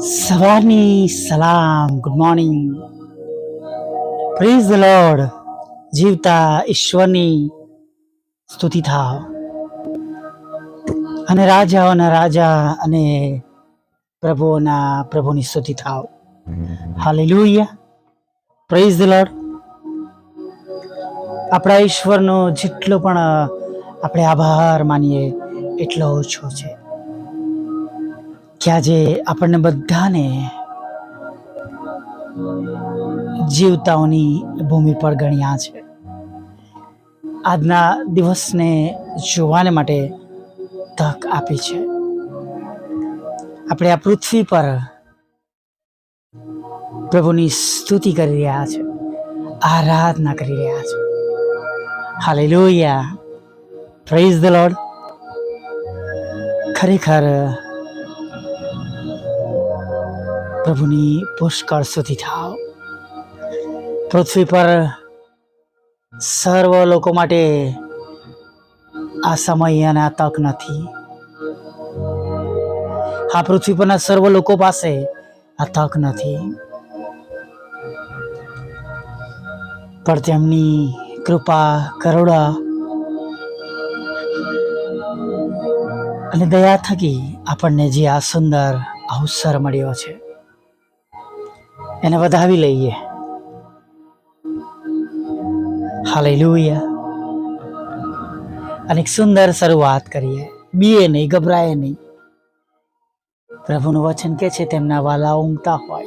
સવારની સલામ good morning praise the Lord જીવતા ઈશ્વરની સ્તુતિ થાવ અને રાજાઓના રાજા અને પ્રભુઓના પ્રભુની સ્તુતિ થાવ હાલેલુયા પ્રેઝ ધ લોર્ડ આપણા ઈશ્વરનો જેટલો પણ આપણે આભાર માનીએ એટલો ઓછો છે કે આજે આપણને બધાને જીવતાઓની ભૂમિ પર ગણ્યા છે. આજના દિવસને જોવાને માટે તક આપી છે. આપણે આ પૃથ્વી પર પ્રભુની સ્તુતિ કરી રહ્યા છે. આરાધના કરી રહ્યા છે. લોહિયા પ્રેઝ ધ લોર્ડ ખરેખર પ્રભુની પુષ્કળ સુધી થાવ. પૃથ્વી પર સર્વ લોકો માટે આ સમય અને આ તક નથી. આ પૃથ્વી પરના સર્વ લોકો પાસે આ તક નથી. પણ તેમની કૃપા, કરુણા અને દયા થકી આપણને જે આ સુંદર અવસર મળ્યો છે. એને વધાવી લઈએ. હાલેલુયા. અને એક સુંદર શરૂઆત કરીએ. બીએ નહીં ગભરાય નહીં. પ્રભુનું વચન કે છે તેમના વાલા ઊંઘતા હોય.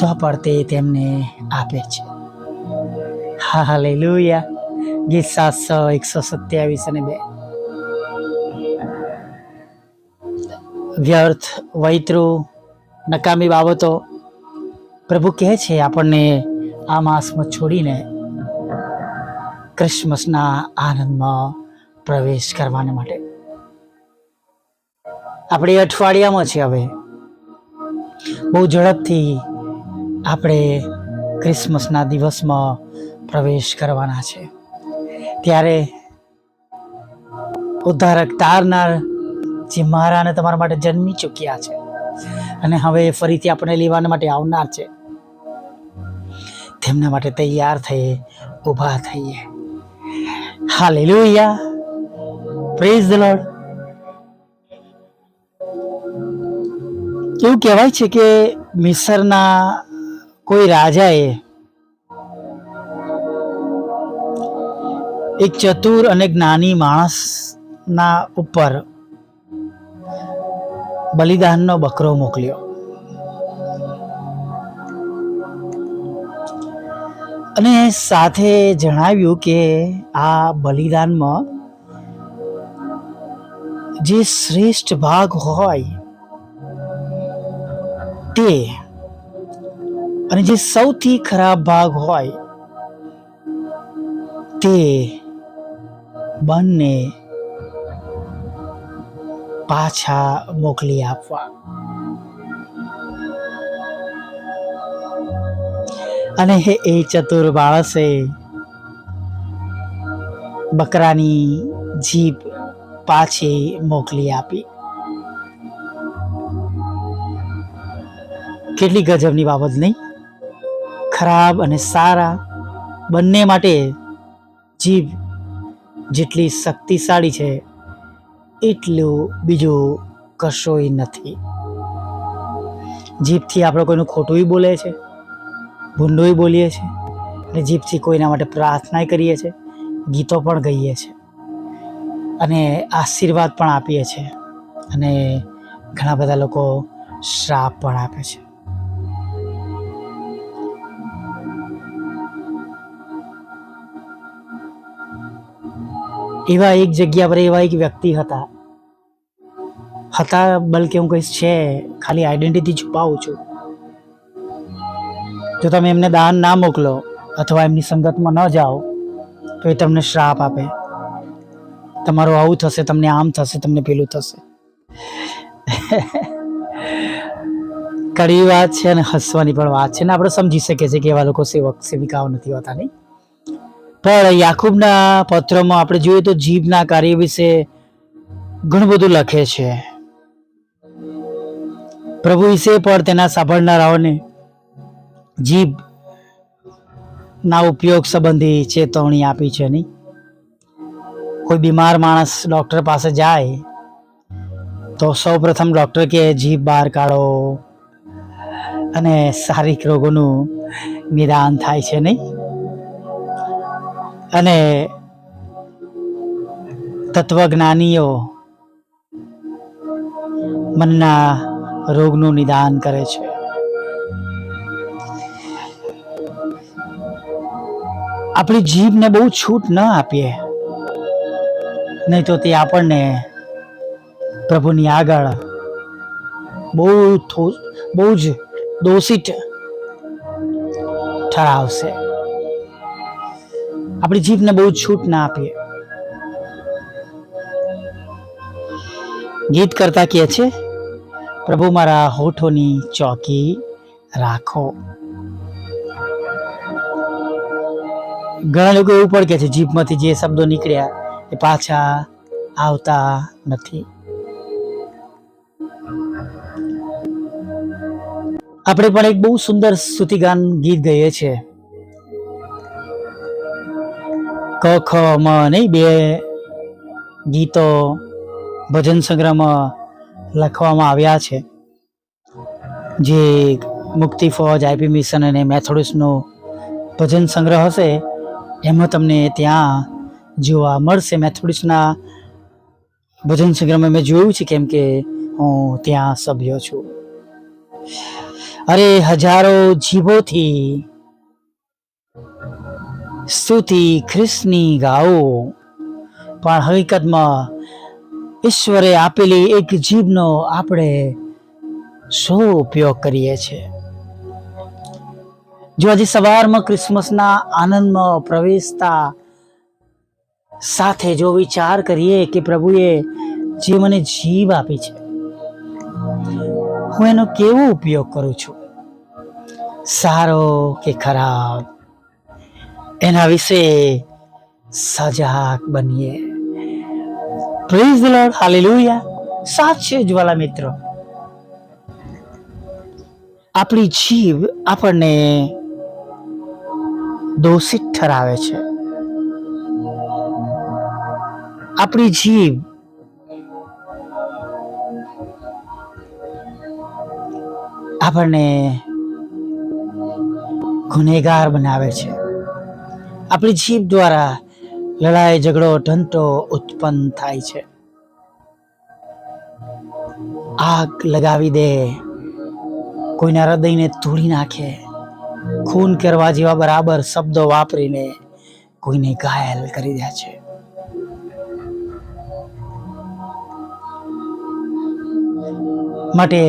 તો પણ તે તેમને આપે છે. હા, હાલેલુયા. ગીત સાતસો, એકસો સત્યાવીસ અને બે. વ્યર્થ, વૈતૃ નકામી બાબતો પ્રભુ કહે છે આપણને આ માસમાં છોડીને ક્રિસમસના આનંદમાં પ્રવેશ કરવાને માટે. આપણે અઠવાડિયામાં છે હવે. બહુ ઝડપથી આપણે ક્રિસમસના દિવસમાં પ્રવેશ કરવાના છે. ત્યારે ઉદ્ધારક તારનાર જે મારા અને તમારા માટે જન્મી ચૂક્યા છે અને હવે ફરીથી આપણે લેવાના માટે આવનાર છે. તેમના માટે તૈયાર થઈએ, ઊભા થઈએ. હાલેલુયા. પ્રેઝ ધ લોર્ડ એવું કહેવાય છે કે મિસરના કોઈ રાજાએ એક ચતુર અને જ્ઞાની માણસના ઉપર બલિદાનનો બકરો મોકલ્યો. અને સાથે જણાવ્યું કે આ બલિદાનમાં જે શ્રેષ્ઠ ભાગ હોય તે અને જે સૌથી ખરાબ ભાગ હોય તે બંને પાછા મોકલી આપવા. અને એ ચતુર માણસે બકરાની જીભ પાછી મોકલી આપી. કેટલી ગજબની બાબત નહીં? ખરાબ અને સારા બંને માટે જીભ જેટલી શક્તિશાળી છે એટલું બીજું કશોય નથી. જીભથી આપણે કોઈનું ખોટું બોલે છે, ભૂંડોય બોલીએ છીએ અને જીભથી કોઈના માટે પ્રાર્થના કરીએ છીએ ગીતો પણ ગાઈએ છીએ અને આશીર્વાદ પણ આપીએ છીએ અને ઘણા બધા લોકો શ્રાપ પણ આપે છે. એવા એક જગ્યા પર એવા એક વ્યક્તિ હતા. હતા બલકે હું કહીશ છે, ખાલી આઈડેન્ટિટી છુપાવું છું. જો તમે એમને દાન ના મોકલો અથવા એમની સંગતમાં ન જાઓ, તો એ તમને શ્રાપ આપે. તમારું આવું થશે, તમને આમ થશે, તમને પેલું થશે. કડી વાત છે અને હસવાની પણ વાત છે ને આપણે સમજી શકીએ છીએ કે એવા લોકો સેવક, સેવિકાઓ નથી હોતા, નહીં? પણ યાકૂબના પત્રમાં આપણે જોઈએ તો જીભના કાર્ય વિશે ઘણું બધું લખે છે. પ્રભુ વિશે પણ તેના સાંભળનારાઓને જીભ ના ઉપયોગ સંબંધી ચેતવણી આપી છે નહીં. કોઈ બીમાર માણસ ડૉક્ટર પાસે જાય તો સૌ પ્રથમ ડૉક્ટર કે જીભ બહાર કાઢો અને શારીરિક રોગોનું નિદાન થાય છે નહીં. અને તત્વજ્ઞાનીઓ મનના રોગનું નિદાન કરે છે. આપણી જીભને બહુ છૂટ ન આપીએ, નહીં તો તે આપણને પ્રભુની આગળ બહુ બહુ જ દોષિત ઠરાવશે. આપણી જીભને બહુ છૂટ ના આપીએ. ગીત કરતા કહે છે, પ્રભુ મારા હોઠોની ચોકી રાખો. ઘણા લોકો એવું પણ કહે છે, જીભમાંથી જે શબ્દો નીકળ્યા એ પાછા આવતા નથી. આપણે પણ એક બહુ સુંદર સ્તુતિગાન ગીત ગઈએ છે ક ખ મ નહીં, બે ગીતો ભજન સંગ્રહમાં લખવામાં આવ્યા છે. જે મુક્તિ ફોજ આઈપી મિશન અને મેથોડિસનો ભજન સંગ્રહ હશે, એમાં તમને ત્યાં જોવા મળશે. મેથોડિસના ભજન સંગ્રહમાં મેં જોયું છે કેમ કે હું ત્યાં સભ્ય છું. અરે હજારો જીભોથી સ્તુતિ ખ્રિસ્તની ગાઓ. પણ હકીકતમાં ઈશ્વરે આપેલી એક જીભનો આપણે શું ઉપયોગ કરીએ છીએ? જો આજે સવારમાં ક્રિસમસના આનંદમાં પ્રવેશતા સાથે જો વિચાર કરીએ કે પ્રભુએ જે મને જીભ આપી છે, હું એનો કેવો ઉપયોગ કરું છું? સારો કે ખરાબ? એના વિશે સજાગ બનીએ. પ્રેઝ ધ લોર્ડ હાલેલુયા સાચે જ્વાલા વાલા મિત્રો. આપણી જીવ આપણને દોષિત ઠરાવે છે. આપણી જીવ આપણને ગુનેગાર બનાવે છે. આપણી જીભ દ્વારા લડાઈ, ઝઘડો ઢંટો ઉત્પન્ન થાય છે. આગ લગાવી દે, કોઈના હૃદયને તોડી નાખે, ખૂન કરવા જેવા બરાબર શબ્દો વાપરીને કોઈને ઘાયલ કરી દે છે. માટે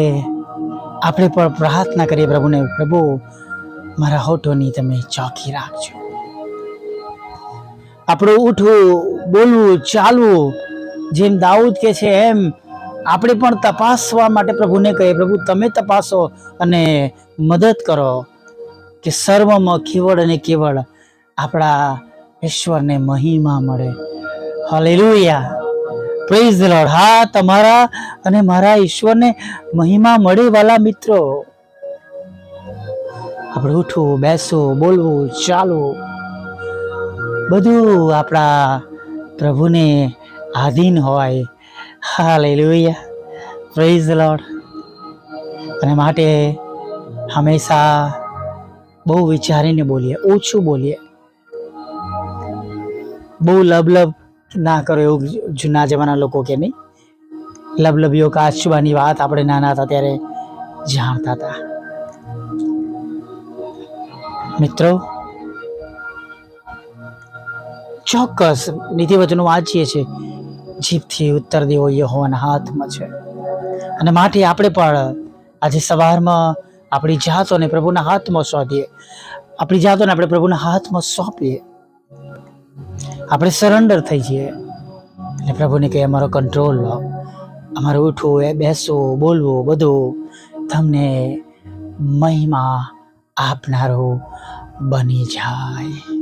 આપણે પણ પ્રાર્થના કરીએ પ્રભુને, પ્રભુ, મારા હોઠોની તમે ચોકી રાખજો. આપણું ઉઠવું, બોલવું, ચાલવું, જેમ દાઉદ કે છે એમ, આપણે પણ તપાસવા માટે પ્રભુને કહીએ, પ્રભુ, તમે તપાસો અને મદદ કરો કે સર્વમાં કેવળ અને કેવળ આપણા ઈશ્વરને મહિમા મળે. હાલેલુયા પ્રેઝ લોર્ડ હા, તમારા અને મારા ઈશ્વરને મહિમા મળે વાલા મિત્રો. આપણે ઉઠવું, બેસવું, બોલવું, ચાલવું. બધું આપણા પ્રભુને આધીન હોય. હાલેલુયા. પ્રેઝ લોડ અને માટે હંમેશા બહુ વિચારીને બોલીએ, ઓછું બોલીએ. બહુ લબલબ ના કરો એવું જૂના જમાના લોકો કે નહીં. લબલબીઓ કાચવાની વાત આપણે નાના હતા ત્યારે જાણતા હતા. મિત્રો ચોક્કસ નીતિવચનો વાંચીએ છીએ. જીભથી ઉત્તર દેવો યહોવાના હાથમાં છે. અને માટે આપણે પણ આજે સવારમાં આપણી જાતોને પ્રભુના હાથમાં સોંપીએ. આપણી જાતોને આપણે પ્રભુના હાથમાં સોંપીએ. આપણે સરેન્ડર થઈ જઈએ. એટલે પ્રભુને કહે અમારો કંટ્રોલ લો. અમારું ઉઠવું એ, બેસવું, બોલવું, બધું તમને મહિમા આપનારું બની જાય.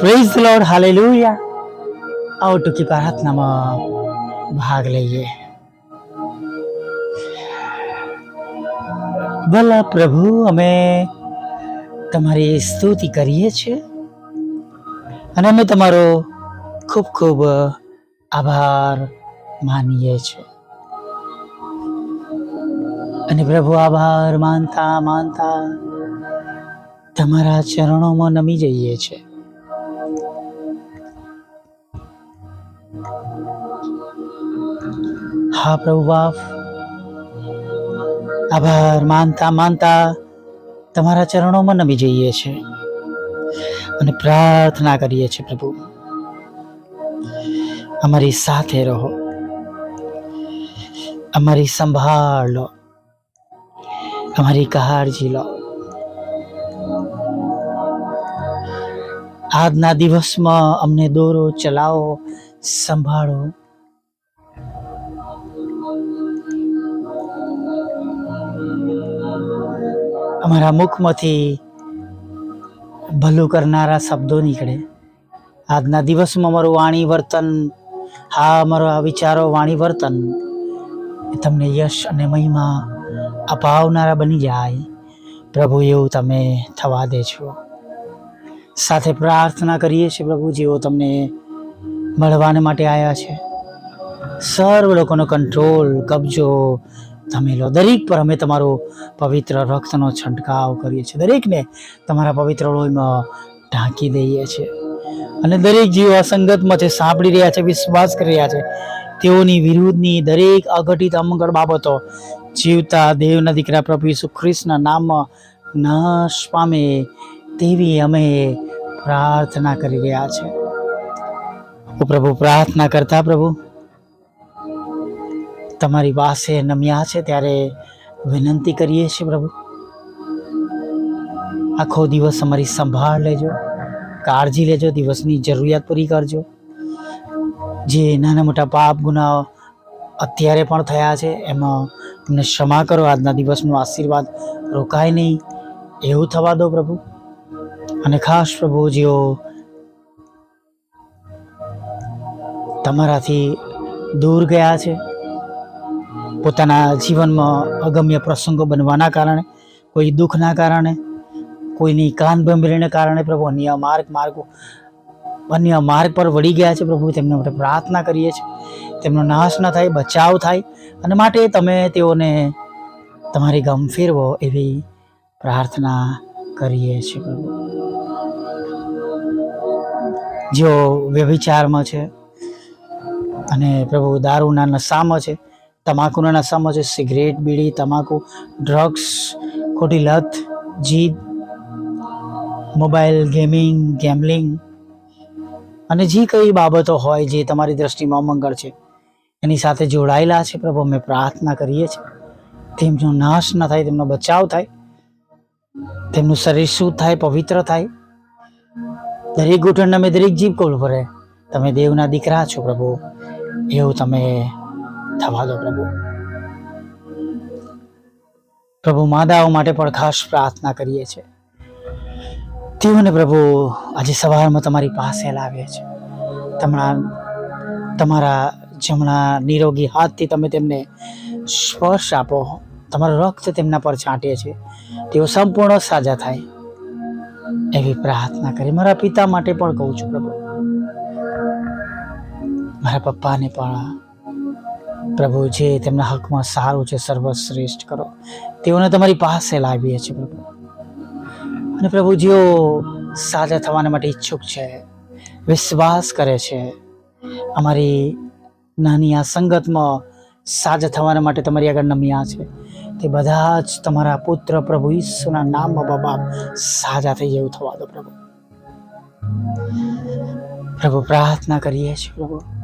પ્રેઝ લોર્ડ હાલેલુયા આવો ટૂંકી પ્રાર્થનામાં ભાગ લઈએ ભલા પ્રભુ અમે તમારી સ્તુતિ કરીએ છીએ અને અમે તમારો ખૂબ ખૂબ આભાર માનીએ છીએ અને પ્રભુ આભાર માનતા માનતા તમારા ચરણોમાં નમી જઈએ છીએ હા પ્રભુ બાપ. આભાર. માનતા માનતા તમારા ચરણોમાં નમી જઈએ છીએ અને પ્રાર્થના કરીએ છીએ પ્રભુ. અમારી સાથે રહો. અમારી સંભાળ લો. અમારી કાળજી લો. આજના દિવસમાં અમને દોરો ચલાવો, સંભાળો. અમારા મુખમાંથી ભલું કરનારા શબ્દો નીકળે. આજના દિવસમાં અમારું વાણી વર્તન, હા, અમારો આ વિચારો વાણી વર્તન, એ તમને યશ અને મહિમા અપાવનારા બની જાય. પ્રભુ, એવું તમે થવા દેજો સાથે પ્રાર્થના કરીએ છીએ પ્રભુ, જેઓ તમને મળવાને માટે આવ્યા છે. સર્વ લોકોનો કંટ્રોલ કબજો તમે લો દરેક પર અમે તમારો પવિત્ર રક્તનો છંટકાવ કરીએ છીએ. દરેકને તમારા પવિત્ર લોહીમાં ઢાંકી દઈએ છીએ. અને દરેક જીવો અસંગતમાં છે સાંભળી રહ્યા છે, વિશ્વાસ કરી રહ્યા છે, તેઓની વિરુદ્ધની દરેક અઘટિત અમંગળ બાબતો જીવતા દેવના દીકરા પ્રભુ ઈસુ ખ્રિસ્તના નામમાં નાશ પામે તેવી અમે પ્રાર્થના કરી રહ્યા છે પ્રભુ, પ્રાર્થના કરતા પ્રભુ તમારી પાસે નમ્યા છે ત્યારે વિનંતી કરીએ છીએ પ્રભુ. આખો દિવસ અમારી સંભાળ લેજો, કાળજી લેજો, દિવસની જરૂરિયાત પૂરી કરજો. જે નાના મોટા પાપ ગુના અત્યારે પણ થયા છે, એમાં તમને ક્ષમા કરો, આજના દિવસનો આશીર્વાદ રોકાય નહીં. એવું થવા દો પ્રભુ. અને ખાસ પ્રભુ, જેઓ તમારાથી દૂર ગયા છે પોતાના જીવનમાં અગમ્ય પ્રસંગો બનવાના કારણે, કોઈ દુઃખના કારણે, કોઈની કાન ભંભરીને કારણે પ્રભુ અન્ય માર્ગ માર્ગો, અન્ય માર્ગ પર વળી ગયા છે પ્રભુ. તેમના માટે પ્રાર્થના કરીએ છીએ. તેમનો નાશ ન થાય, બચાવ થાય, અને માટે તમે તેઓને તમારી ગમ ફેરવો એવી પ્રાર્થના કરીએ છીએ પ્રભુ. જેઓ વ્યભિચારમાં છે અને પ્રભુ દારૂના નશામાં છે તમાકુના નશામાં છે, સિગરેટ, બીડી, તમાકુ, ડ્રગ્સ, ખોટી લત, જીદ, મોબાઈલ, ગેમિંગ ગેમલિંગ અને જે કઈ બાબતો હોય જે તમારી દ્રષ્ટિમાં અમંગળ છે, એની સાથે જોડાયેલા છે પ્રભુ. અમે પ્રાર્થના કરીએ છીએ. તેમનો નાશ ન થાય, તેમનો બચાવ થાય, તેમનું શરીર શુદ્ધ થાય, પવિત્ર થાય. દરેક ઘૂંટણ અમે દરેક જીભ કોલ ભરે તમે દેવના દીકરા છો પ્રભુ. એવું તમે થવા દો પ્રભુ. પ્રભુ, માદાઓ માટે પણ ખાસ પ્રાર્થના કરીએ છીએ. તેઓને પ્રભુ, આજે સવારમાં તમારી પાસે લાવીએ છે તમારા તમારા જમણા નિરોગી હાથથી તમે તેમને સ્પર્શ આપો. તમારું રક્ત તેમના પર છાંટીએ છીએ તેઓ સંપૂર્ણ સાજા થાય. એવી પ્રાર્થના કરી મારા પિતા માટે પણ કહું છું પ્રભુ. મારા પપ્પાને પણ પ્રભુ જે તેમના હકમાં સારું છે, સર્વશ્રેષ્ઠ કરો. તેઓને તમારી પાસે લાવીએ છીએ પ્રભુ. અને પ્રભુ જેઓ સાજા થવાના માટે ઈચ્છુક છે, વિશ્વાસ કરે છે, અમારી નાની આ સંગતમાં સાજા થવાના માટે તમારી આગળ નમ્યા છે. તે બધા જ તમારા પુત્ર પ્રભુ ઈસુના નામમાં બાબા સાજા થઈ જેવું થવા દો પ્રભુ. પ્રભુ પ્રાર્થના કરીએ છીએ પ્રભુ.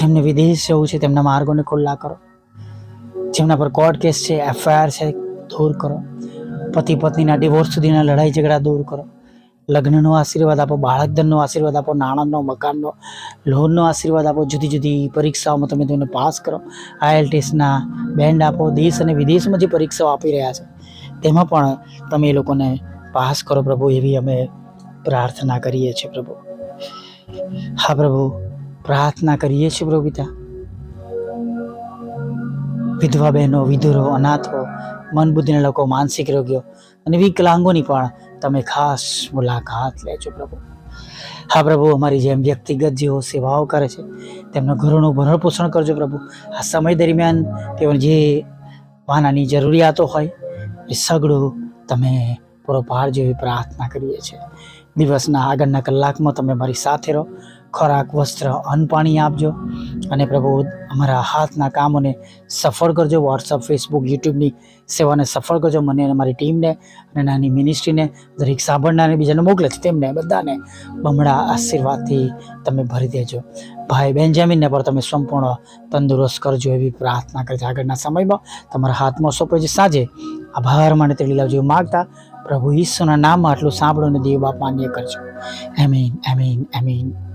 જેમને વિદેશ જવું છે, તેમના માર્ગોને ખુલ્લા કરો. જેમના પર કોર્ટ કેસ છે, એફઆઈઆર છે, દૂર કરો. પતિ પત્નીના ડિવોર્સ સુધીના લડાઈ ઝઘડા દૂર કરો. લગ્નનો આશીર્વાદ આપો, બાળકધનનો આશીર્વાદ આપો, નાણાંનો, મકાનનો, લોનનો આશીર્વાદ આપો, જુદી જુદી પરીક્ષાઓમાં તમે તેમને પાસ કરો. આઈએલટીએસના બેન્ડ આપો, દેશ અને વિદેશમાં જે પરીક્ષાઓ આપી રહ્યા છે, તેમાં પણ તમે એ લોકોને પાસ કરો પ્રભુ, એવી અમે પ્રાર્થના કરીએ છીએ પ્રભુ. હા પ્રભુ. પ્રાર્થના કરીએ છીએ પ્રભુ પિતા. વિધવા બહેનો, વિધુરો, અનાથો મન બુદ્ધિના લોકો, માનસિક રોગીઓ અને વિકલાંગોની પણ તમે ખાસ મુલાકાત લેજો પ્રભુ. હા પ્રભુ, અમારી જેમ વ્યક્તિગત જેઓ સેવાઓ કરે છે, તેમના ઘરોનું ભરણ પોષણ કરજો પ્રભુ. આ સમય દરમિયાન તેઓને જે વાનાની જરૂરિયાતો હોય એ સગડું તમે પૂરો પાડ જેવી પ્રાર્થના કરીએ છીએ. દિવસના આગળના કલાકમાં તમે મારી સાથે રહો. ખોરાક, વસ્ત્ર, અન્ન પાણી આપજો. અને પ્રભુ, અમારા હાથના કામોને સફળ કરજો. વોટ્સઅપ ફેસબુક યુટ્યુબની સેવાને સફળ કરજો. મને અને મારી ટીમને અને નાની મિનિસ્ટ્રીને દરેક સાંભળનારને બીજાને મોકલે છે. તેમને બધાને બમણા આશીર્વાદથી તમે ભરી દેજો. ભાઈ બેન્જામિનને પણ તમે સંપૂર્ણ તંદુરસ્ત કરજો એવી પ્રાર્થના કરજો આગળના સમયમાં તમારા હાથમાં સોંપે છે. સાંજે આભાર માટે તેડી લાવજો. માગતા પ્રભુ ઈશ્વરના નામમાં આટલું સાંભળો અને દેવ બાપ માન્ય કરજો. એમીન એમીન એમીન